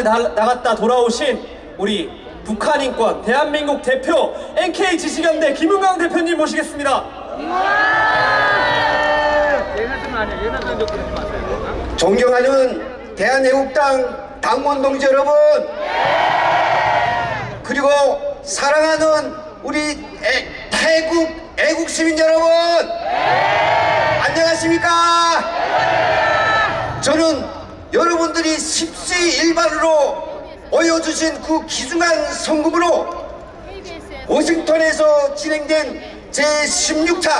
나, 나갔다 돌아오신 우리 북한 인권 대한민국 대표 NK 지식연대 김은강 대표님 모시겠습니다. 존경하는 대한애국당 당원 동지 여러분 그리고 사랑하는 우리 애, 태국 애국 시민 여러분 안녕하십니까 저는 여러분들이 십시일반으로 보여주신 그 기중한 성금으로 워싱턴에서 진행된 제16차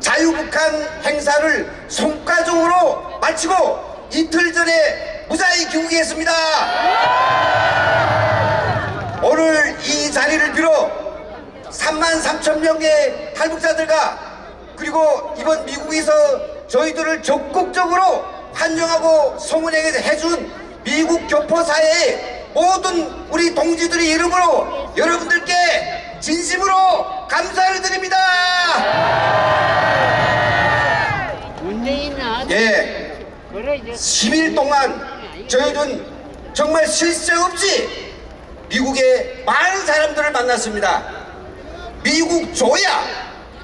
자유북한 행사를 성과적으로 마치고 이틀 전에 무사히 귀국했습니다. 오늘 이 자리를 빌어 3만 3천 명의 탈북자들과 그리고 이번 미국에서 저희들을 적극적으로 환영하고 성원하게 해준 미국 교포사회의 모든 우리 동지들의 이름으로 여러분들께 진심으로 감사를 드립니다. 예, 그래 이제 10일 동안 저희는 정말 실수 없이 미국의 많은 사람들을 만났습니다. 미국 조야,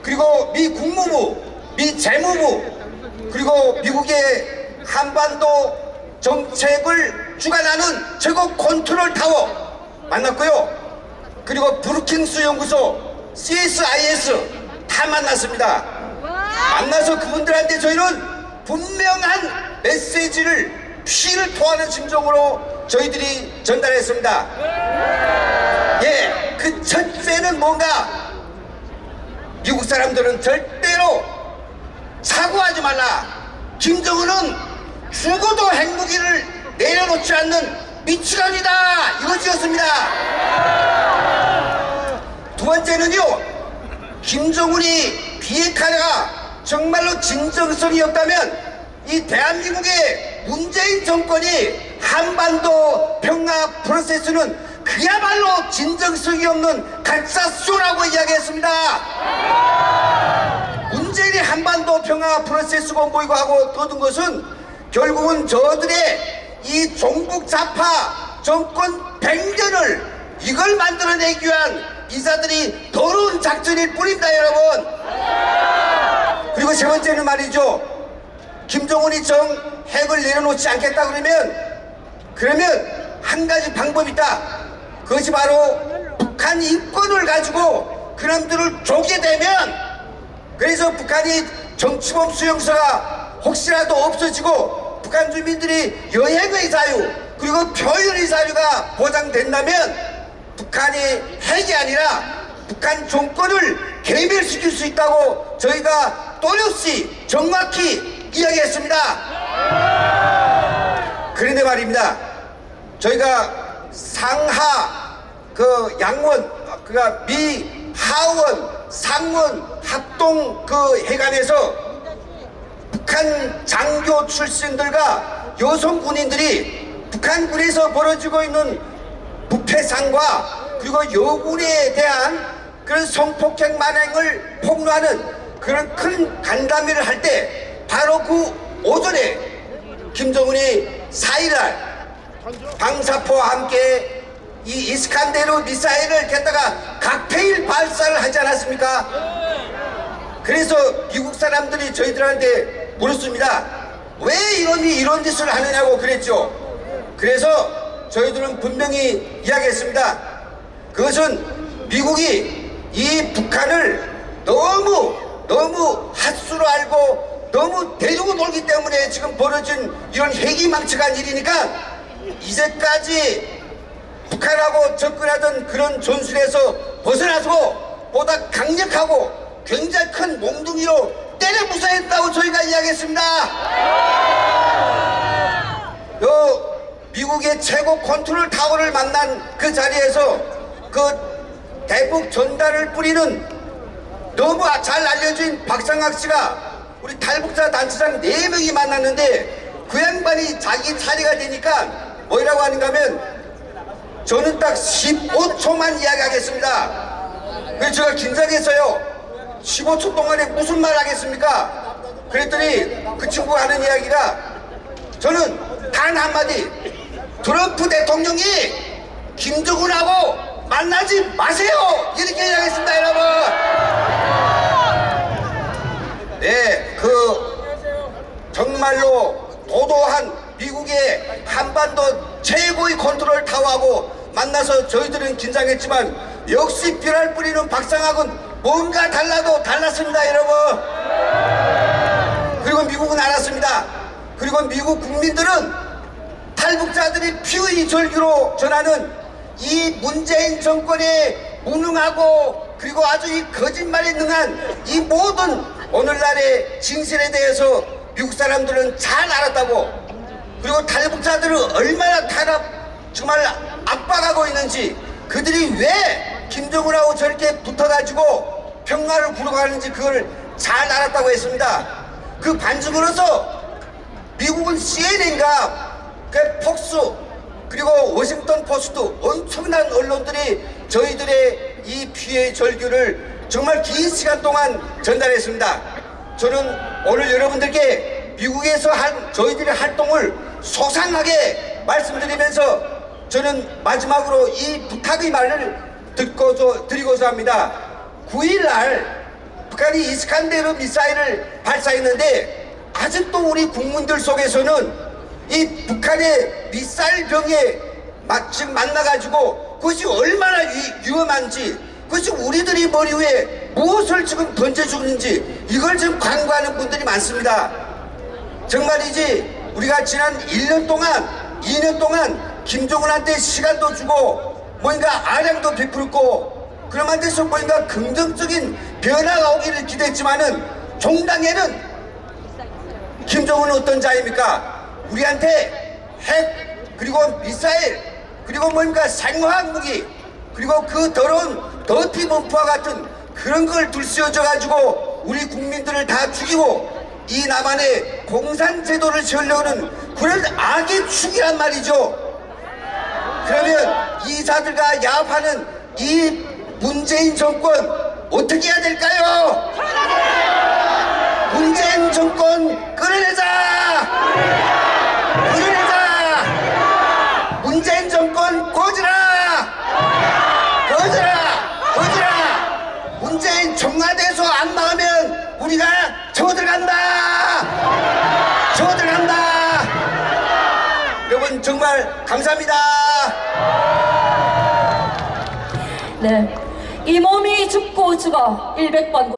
그리고 미 국무부, 미 재무부, 그리고 미국의 한반도 정책을 주관하는 최고 컨트롤 타워 만났고요. 그리고 브루킹스 연구소, CSIS 다 만났습니다. 만나서 그분들한테 저희는 분명한 메시지를 피를 토하는 심정으로 저희들이 전달했습니다. 예, 그 첫째는 뭔가 미국 사람들은 절대로 사고하지 말라. 김정은은 죽어도 핵무기를 내려놓지 않는 미치광이다. 이것이었습니다. 두 번째는요, 김정은이 비핵화가 정말로 진정성이 없다면 이 대한민국의 문재인 정권이 한반도 평화 프로세스는 그야말로 진정성이 없는 가짜쇼라고 이야기했습니다. 문재인이 한반도 평화 프로세스 공보이고 하고 떠든 것은 결국은 저들의 이 종북 좌파 정권 백년을 이걸 만들어내기 위한 이사들이 더러운 작전일 뿐입니다 여러분. 그리고 세 번째는 말이죠. 김정은이 정 핵을 내려놓지 않겠다 그러면 그러면 한 가지 방법이 있다. 그것이 바로 북한 인권을 가지고 그놈들을 조게 되면 그래서 북한이 정치범 수용소가 혹시라도 없어지고 북한 주민들이 여행의 자유 그리고 표현의 자유가 보장된다면 북한이 핵이 아니라 북한 정권을 개멸시킬 수 있다고 저희가 또렷이 정확히 이야기했습니다. 그런데 말입니다. 저희가 상하 그 양원 그가 미 하원 상원 합동 그 해관에서 북한 장교 출신들과 여성 군인들이 북한군에서 벌어지고 있는 부패상과 그리고 여군에 대한 그런 성폭행 만행을 폭로하는 그런 큰 간담회를 할 때 바로 그 오전에 김정은이 4일날 방사포와 함께 이 이스칸데르 미사일을 갖다가 각페일 발사를 하지 않았습니까? 그래서 미국 사람들이 저희들한테 물었습니다. 왜 이놈이 이런 짓을 하느냐고 그랬죠. 그래서 저희들은 분명히 이야기했습니다. 그것은 미국이 이 북한을 너무 너무 핫수로 알고 너무 대두고 놀기 때문에 지금 벌어진 이런 회기망측한 일이니까 이제까지 북한하고 접근하던 그런 전술에서 벗어나서 보다 강력하고 굉장히 큰 몽둥이로 때려 부숴했다고 저희가 이야기했습니다. 요 미국의 최고 컨트롤 타워를 만난 그 자리에서 그 대북 전달을 뿌리는 너무 잘 알려진 박상학 씨가 우리 탈북자 단체장 네명이 만났는데 그 양반이 자기 차례가 되니까 뭐라고 하는가 하면 저는 딱 15초만 이야기하겠습니다. 그래서 제가 긴장했어요. 15초 동안에 무슨 말 하겠습니까? 그랬더니 그 친구가 하는 이야기가 저는 단 한마디 트럼프 대통령이 김정은하고 만나지 마세요 이렇게 이야기했습니다 여러분 네, 그 정말로 도도한 미국의 한반도 최고의 컨트롤 타워하고 만나서 저희들은 긴장했지만 역시 비랄 뿌리는 박상학은 뭔가 달라도 달랐습니다 여러분. 그리고 미국은 알았습니다. 그리고 미국 국민들은 탈북자들이 피의 절규로 전하는 이 문재인 정권의 무능하고 그리고 아주 이 거짓말에 능한 이 모든 오늘날의 진실에 대해서 미국 사람들은 잘 알았다고. 그리고 탈북자들은 얼마나 탄압 정말 압박하고 있는지 그들이 왜 김정은하고 저렇게 붙어가지고 평화를 구러가는지 그걸 잘 알았다고 했습니다 그 반증으로서 미국은 CNN과 그 폭스 그리고 워싱턴 포스트 엄청난 언론들이 저희들의 이 피해 절규를 정말 긴 시간 동안 전달했습니다. 저는 오늘 여러분들께 미국에서 한 저희들의 활동을 소상하게 말씀드리면서 저는 마지막으로 이 부탁의 말을 듣고 드리고자 합니다. 9일날 북한이 이스칸데르 미사일을 발사했는데 아직도 우리 국민들 속에서는 이 북한의 미사일 병에 마- 지금 만나가지고 그것이 얼마나 위, 위험한지 그것이 우리들이 머리 위에 무엇을 지금 던져주는지 이걸 지금 간과하는 분들이 많습니다. 정말이지 우리가 지난 1년 동안 2년 동안 김정은한테 시간도 주고 뭔가 아량도 베풀고 데서 뭔가 긍정적인 변화가 오기를 기대했지만은 종당에는 김정은은 어떤 자입니까? 우리한테 핵 그리고 미사일 그리고 뭔가 생화학 무기 그리고 그 더러운 더티 범프와 같은 그런 걸 둘쓰여져 가지고 우리 국민들을 다 죽이고 이 남한의 공산 제도를 세우려는 그런 악의 축이란 말이죠. 그러면 이 자들과 야합하는 이 문재인 정권 어떻게 해야 될까요? 문재인 정권 끌어내자! 끌어내자! 문재인 정권 꺼지라! 꺼지라! 꺼지라! 문재인 청와대에서 안 나가면 우리가 쳐들어간다! 쳐들어간다! 여러분 정말 감사합니다. 네. 이 몸이 죽고 죽어. 100번